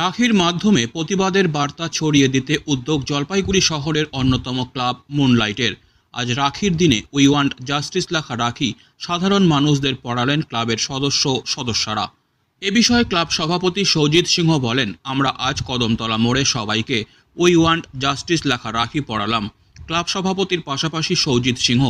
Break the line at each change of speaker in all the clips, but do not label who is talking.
রাখির মাধ্যমে প্রতিবাদের বার্তা ছড়িয়ে দিতে উদ্যোগ জলপাইগুড়ি শহরের অন্যতম ক্লাব মুনলাইটের। আজ রাখির দিনে উই ওয়ান্ট জাস্টিস লেখা রাখি সাধারণ মানুষদের পড়ালেন ক্লাবের সদস্য সদস্যরা। এ বিষয়ে ক্লাব সভাপতি সৌজিত সিংহ বলেন, আমরা আজ কদমতলা মোড়ে সবাইকে উই ওয়ান্ট জাস্টিস লেখা রাখি পড়ালাম। ক্লাব সভাপতির পাশাপাশি সৌজিত সিংহ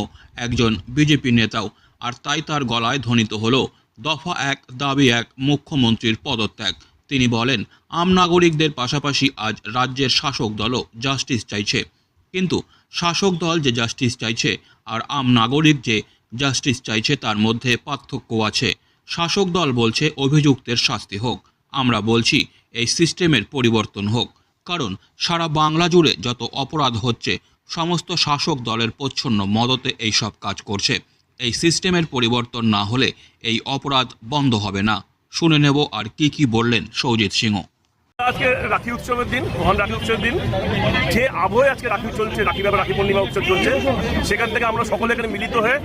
একজন বিজেপি নেতাও, আর তাই তার গলায় ধ্বনিত হলো, দফা এক, দাবি এক, মুখ্যমন্ত্রীর পদত্যাগ। তিনি বলেন, আম নাগরিকদের পাশাপাশি আজ রাজ্যের শাসক দলও জাস্টিস চাইছে। কিন্তু শাসক দল যে জাস্টিস চাইছে আর আম নাগরিক যে জাস্টিস চাইছে তার মধ্যে পার্থক্য আছে। শাসক দল বলছে অভিযুক্তের শাস্তি হোক। আমরা বলছি এই সিস্টেমের পরিবর্তন হোক। কারণ সারা বাংলা জুড়ে যত অপরাধ হচ্ছে, সমস্ত শাসক দলের প্রচ্ছন্ন মদতে এই সব কাজ করছে। এই সিস্টেমের পরিবর্তন না হলে এই অপরাধ বন্ধ হবে না। শুনে নেব আর কি কি বললেন সৌজিত সিংহ।
আজকে রাখি উৎসবের দিন, মহান রাখি উৎসবের দিন। যে আবহে আজকে রাখি চলছে, রাখি বাবা, রাখি পূর্ণিমা উৎসব চলছে, সেখান থেকে আমরা সকলে এখানে মিলিত হয়ে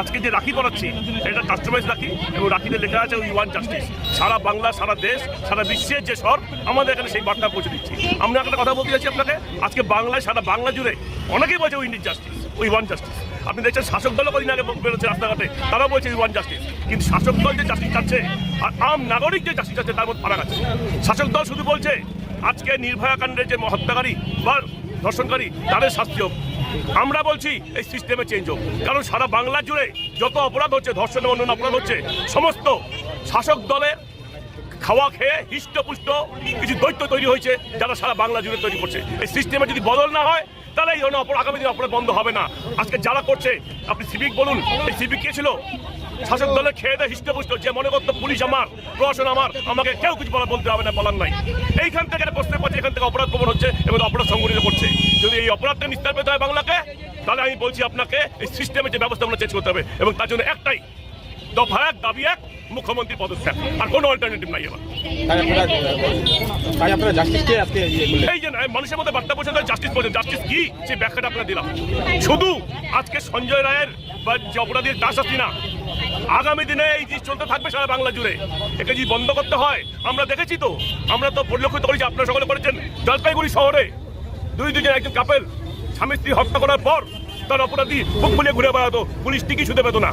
আজকে যে রাখি পড়াচ্ছি এটা কাস্টমাইজ রাখি এবং রাখিতে লেখা আছে উই ওয়ান জাস্টিস সারা বাংলা, সারা দেশ, সারা বিশ্বের যে স্বর আমাদের এখানে সেই বার্তা পৌঁছে দিচ্ছি। আমরা একটা কথা বলতে চাচ্ছি আপনাকে, আজকে বাংলায়, সারা বাংলা জুড়ে অনেকেই বলছে we need justice we want justice আপনি দেখছেন শাসক দলও কদিন আগে বেরোচ্ছে রাস্তাঘাটে। তারাও বলছে ওয়ান জাস্টিস কিন্তু শাসক দল যে জাস্টিস চাচ্ছে, আর আম নাগরিক যে জাস্টিস চাচ্ছে, তার মধ্যে ফারাক আছে। শাসক দল শুধু বলছে, আজকে নির্ভয়া কাণ্ডের যে হত্যাকারী বা ধর্ষণকারী, তাদের শাস্তি হোক। আমরা বলছি, এই সিস্টেমে চেঞ্জ হোক। কারণ সারা বাংলা জুড়ে যত অপরাধ হচ্ছে, ধর্ষণ অন্যান্য অপরাধ হচ্ছে, সমস্ত শাসক দলের খাওয়া খেয়ে হিষ্টপুষ্ট কিছু দৈত্য তৈরি হয়েছে, যারা সারা বাংলা জুড়ে তৈরি করছে। এই সিস্টেমে যদি বদল না হয় তাহলে এই ধরনের অপরাধ আগামী দিনে অপরাধ বন্ধ হবে না। আজকে যারা করছে, আপনি সিভিক বলুন, এই সিভিক কে ছিল? শাসক দলের খেয়ে দেয় হিষ্টপুষ্ট যে মনে করতো পুলিশ আমার, প্রশাসন আমার, আমাকে কেউ কিছু বলা বলতে হবে না, বলার নাই। এইখান থেকে প্রশ্ন পাচ্ছি এখান থেকে অপরাধ প্রবণ হচ্ছে, এবং অপরাধ সংগঠিত করছে। যদি এই অপরাধটা নিস্তার পেতে হয় বাংলাকে, তাহলে আমি বলছি আপনাকে, এই সিস্টেমের যে ব্যবস্থা আমরা চেঞ্জ করতে হবে, এবং তার জন্য একটাই দফা এক দাবি এক মুখ্যমন্ত্রী পদত্যাগ আর কোনো অল্টারনেটিভ নাই এবার।
ইয়ে
এই যে মানুষের মধ্যে বার্তা পৌঁছে জাস্টিস পৌঁছে জাস্টিস কি? সেই ব্যাখ্যাটা আপনার দিলাম। শুধু আজকে সঞ্জয় রায়ের বা যে অপরাধীর শাস্তি না আগামী দিনে এই জিনিস চলতে থাকবে সারা বাংলা জুড়ে। একে যদি বন্ধ করতে হয় আমরা দেখেছি তো আমরা তো পরিলক্ষিত করেছি আপনারা সকলে করেছেন জলপাইগুড়ি শহরে। দুই দুজন একজন কাপেল স্বামী স্ত্রী হত্যা করার পর তার অপরাধী বুক ঘুরে বেড়াতো পুলিশ টিকি শুতে পেত না।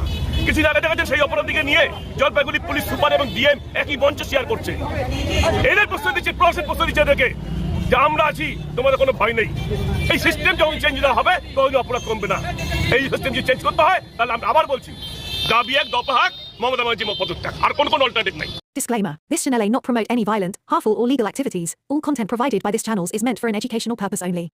সেই অপরাধীকে নিয়ে জলপাইগুড়ি পুলিশ সুপার এবং ডিএম একই মঞ্চে শেয়ার করছে। এদের প্রশ্ন দিচ্ছে প্রশ্নের প্রশ্ন দিচ্ছে যে আমরা আছি তোমাদের কোনো ভয় নেই। এই সিস্টেম যখন চেঞ্জ না হবে তখন অপরাধ কমবে না। এই সিস্টেম যদি চেঞ্জ করতে হয় তাহলে আমরা আবার বলছি দাবি এক হাক মমতা ব্যানার্জি পদত্যাগ আর কোন কোন অল্টারনেটিভ নাই।
Disclaimer This channel may not promote any violent, harmful, or legal activities. All content provided by this channel is meant for an educational purpose only.